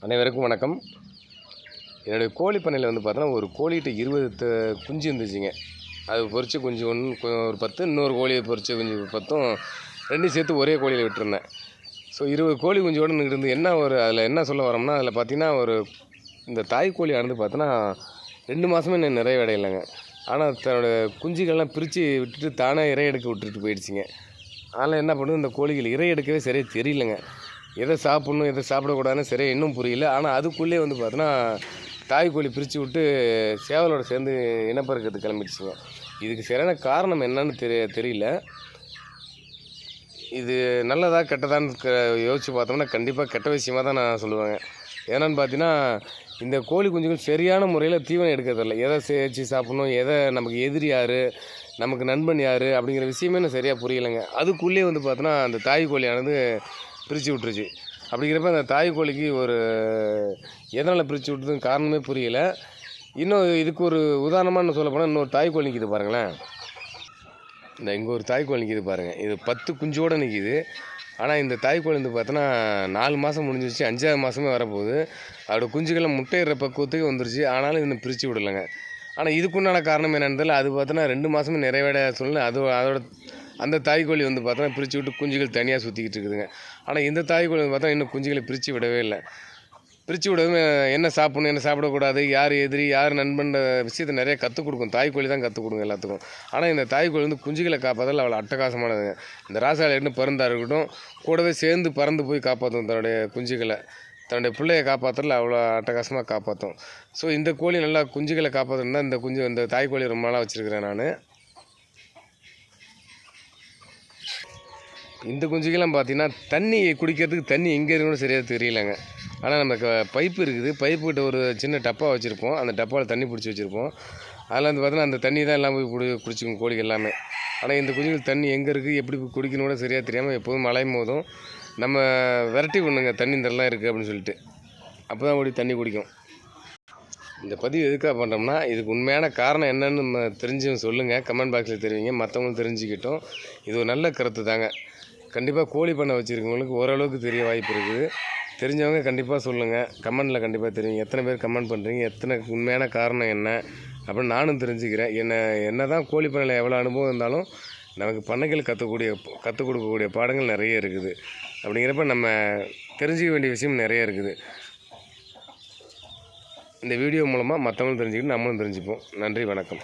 அனைவருக்கும் வணக்கம். என்னுடைய கோழி பண்ணையில் வந்து பார்த்தோன்னா ஒரு கோழிகிட்ட இருபது த- குஞ்சு இருந்துச்சுங்க. அது பொறிச்சு குஞ்சு ஒன்று ஒரு பத்து இன்னொரு கோழியை பொறிச்சு குஞ்சு பத்தும் ரெண்டையும் சேர்த்து ஒரே கோழியில் விட்டுருந்தேன். ஸோ இருபது கோழி குஞ்சோடு இருந்து என்ன ஒரு அதில் என்ன சொல்ல வரோம்னா அதில் பார்த்தீங்கன்னா ஒரு இந்த தாய் கோழி ஆனது பார்த்தோன்னா ரெண்டு மாதமே இன்னும் நிறைவடையலைங்க. ஆனால் தன்னோட குஞ்சுகள்லாம் பிரித்து விட்டுட்டு தானே இறை எடுக்க விட்டுட்டு போயிடுச்சுங்க. அதனால் என்ன பண்ணுது இந்த கோழிகள் இறை எடுக்கவே சரியாக தெரியலங்க. எதை சாப்பிட்ணும் எதை சாப்பிடக்கூடாதுன்னு சரியாக இன்னும் புரியல. ஆனால் அதுக்குள்ளே வந்து பார்த்தோன்னா தாய் கோழி பிரித்து விட்டு சேவலோட சேர்ந்து இனப்பெருக்கத்துக்கு கிளம்பிடுச்சுங்க இதுக்கு சரியான காரணம் என்னன்னு தெரிய தெரியல. இது நல்லதா கெட்டதான்னு க யோசித்து பார்த்தோம்னா கண்டிப்பாக கெட்ட விஷயமாக தான் நான் சொல்லுவேங்க. ஏன்னான்னு பார்த்தீங்கன்னா இந்த கோழி குஞ்சுகள் சரியான முறையில் தீவனம் எடுக்கிறதில்ல. எதை சேர்த்து சாப்பிட்ணும் எதை நமக்கு எதிரி யார் நமக்கு நண்பன் யார் அப்படிங்கிற விஷயமே எனக்கு சரியாக புரியலைங்க. அதுக்குள்ளேயே வந்து பார்த்தோன்னா அந்த தாய் கோழியானது பிரித்து விட்டுருச்சு. அப்படிங்கிறப்ப அந்த தாய் கோழிக்கு ஒரு எதனால் பிரித்து விட்டதுன்னு காரணமே புரியல. இன்னும் இதுக்கு ஒரு உதாரணமாக சொல்ல போனால் இன்னொரு தாய் கோழி நிற்கிது பாருங்களேன். இந்த இங்கே ஒரு தாய்க்கோழி நிற்கிது பாருங்கள் இது பத்து குஞ்சோடு நிற்கிது ஆனால் இந்த தாய்க்கோழி வந்து பார்த்தோன்னா நாலு மாதம் முடிஞ்சிருச்சு அஞ்சாவது மாதமே வரப்போகுது. அதோட குஞ்சுகளை முட்டையிடுற பக்குவத்துக்கு வந்துருச்சு. ஆனாலும் இன்னும் பிரித்து விடலைங்க. ஆனால் இதுக்குண்டான காரணம் என்னென்னு தெரியல. அது பார்த்தோன்னா ரெண்டு மாதமே நிறைவேற சூழ்நிலை அது அதோட அந்த தாய்க்கோழி வந்து பார்த்தோன்னா பிரித்து விட்டு குஞ்சுகள் தனியாக சுற்றிக்கிட்டு இருக்குதுங்க. ஆனால் இந்த தாய்க்கோழி வந்து பார்த்தா இன்னும் குஞ்சுகளை பிரித்து விடவே இல்லை. பிரித்து விடவும் என்ன சாப்பிடணும் என்ன சாப்பிடக்கூடாது யார் எதிரி யார் நண்பன்ற விஷயத்தை நிறைய கற்றுக் கொடுக்கும். தாய்க்கோழி தான் கற்றுக் கொடுக்கும் எல்லாத்துக்கும். ஆனால் இந்த தாய்க்கோழி வந்து குஞ்சுகளை காப்பாற்றல அவ்வளோ அட்டகாசமானதுங்க. இந்த ராசாலைன்னு பருந்தா இருக்கட்டும் கூடவே சேர்ந்து பறந்து போய் காப்பாற்றும் தன்னுடைய குஞ்சுகளை. தன்னுடைய பிள்ளையை காப்பாற்றல அவ்வளோ அட்டகாசமாக காப்பாற்றும் ஸோ இந்த கோழி நல்லா குஞ்சுகளை காப்பாற்றணும் இந்த குஞ்சு இந்த தாய்க்கோழி ரொம்ப நாளாக வச்சுருக்கிறேன் நான். இந்த குஞ்சுக்கெல்லாம் பார்த்தீங்கன்னா தண்ணி குடிக்கிறதுக்கு தண்ணி எங்கே இருக்குன்னு சரியாக தெரியலங்க. ஆனால் நம்ம பைப்பு இருக்குது. பைப்பு கிட்ட ஒரு சின்ன டப்பா வச்சுருப்போம். அந்த டப்பாவில் தண்ணி பிடிச்சி வச்சுருப்போம். அதில் வந்து பார்த்தீங்கன்னா அந்த தண்ணி தான் எல்லாம் போய் குடி குடிச்சிக்கும் கோழிகள் எல்லாமே. ஆனால் இந்த குஞ்சுகள் தண்ணி எங்கே இருக்குது எப்படி குடிக்கணும் கூட சரியாக தெரியாமல் எப்போதும் மழையும் போதும். நம்ம விரட்டி விடணுங்க. தண்ணி இதெல்லாம் இருக்குது அப்படின்னு சொல்லிட்டு. அப்போ தான் ஓடி தண்ணி குடிக்கும். இந்த பதிவு எதுக்காக பண்ணுறோம்னா இதுக்கு உண்மையான காரணம் என்னன்னு நம்ம தெரிஞ்சு சொல்லுங்கள் கமெண்ட் பாக்ஸில் தெரிவிங்க. மற்றவங்களும் தெரிஞ்சுக்கிட்டோம். இது ஒரு நல்ல கருத்து தாங்க. கண்டிப்பாக கோழி பண்ணை வச்சுருக்கவங்களுக்கு ஓரளவுக்கு தெரிய வாய்ப்பு இருக்குது. தெரிஞ்சவங்க கண்டிப்பாக சொல்லுங்கள் கமெண்டில் கண்டிப்பாக தெரியுங்க எத்தனை பேர் கமெண்ட் பண்ணுறீங்க எத்தனை உண்மையான காரணம் என்ன? அப்படின்னு நானும் தெரிஞ்சுக்கிறேன். என்ன என்ன தான் கோழி பண்ணையில் எவ்வளோ அனுபவம் இருந்தாலும் நமக்கு பண்ணைகள் கற்றுக்கூடிய கற்றுக் கொடுக்கக்கூடிய பாடங்கள் நிறைய இருக்குது. அப்படிங்கிறப்ப நம்ம தெரிஞ்சுக்க வேண்டிய விஷயம் நிறைய இருக்குது. இந்த வீடியோ மூலமாக மற்றவங்களும் தெரிஞ்சுக்கிட்டு நம்மளும் தெரிஞ்சுப்போம். நன்றி வணக்கம்.